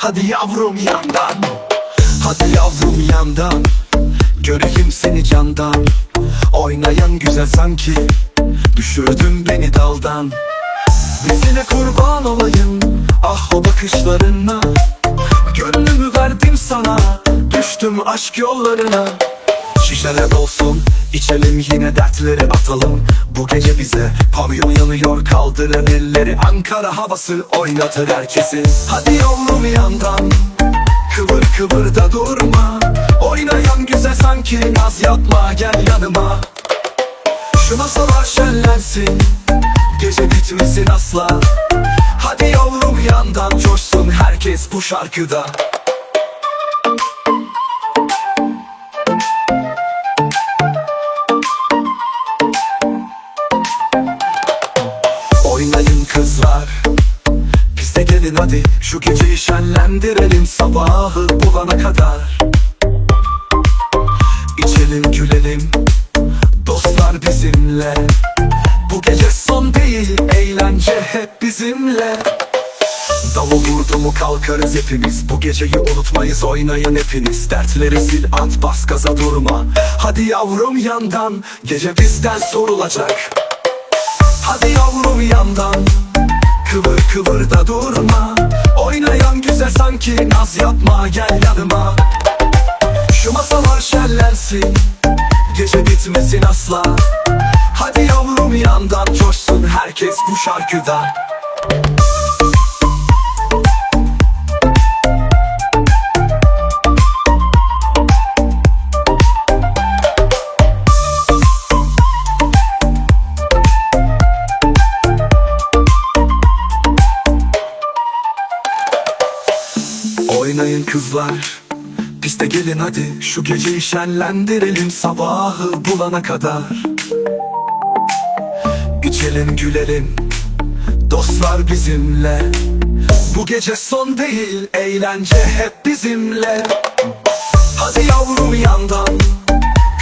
Hadi yavrum yandan. Hadi yavrum yandan. Görelim seni candan. Oynayan güzel sanki. Düşürdün beni daldan. Dizine kurban olayım. Ah o bakışlarına. Gönlümü verdim sana. Düştüm aşk yollarına. Şişeler dolsun içelim yine dertleri atalım. Bu gece bize pavyon yanıyor kaldırın elleri. Ankara havası oynatır herkesi. Hadi yavrum yandan Kıvır kıvır da durma. Oynayan güzel sanki naz yapma gel yanıma. Şu masalar şenlensin Gece bitmesin asla. Hadi yavrum yandan coşsun herkes bu şarkıda De gelin hadi Şu geceyi şenlendirelim Sabahı bulana kadar. İçelim gülelim Dostlar bizimle. Bu gece son değil Eğlence hep bizimle. Davul vurdu mu kalkarız hepimiz. Bu geceyi unutmayız oynayın hepiniz. Dertleri sil at bas gaza durma. Hadi yavrum yandan Gece bizden sorulacak. Hadi yavrum yandan Kıvır kıvır da durma. Oynayan güzel sanki naz yapma gel yanıma. Şu masalar şenlensin Gece bitmesin asla. Hadi yavrum yandan coşsun herkes bu şarkıda Oynayın kızlar. De gelin hadi Şu geceyi şenlendirelim Sabahı bulana kadar. İçelim gülelim Dostlar bizimle. Bu gece son değil Eğlence hep bizimle. Hadi yavrum yandan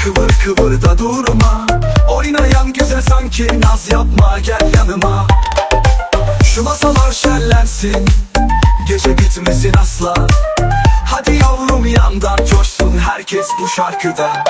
Kıvır kıvır da durma. Oynayan güzel sanki Naz yapma gel yanıma. Şu masalar şenlensin Gece bitmesin asla. Hadi yavrum yandan coşsun herkes bu şarkıda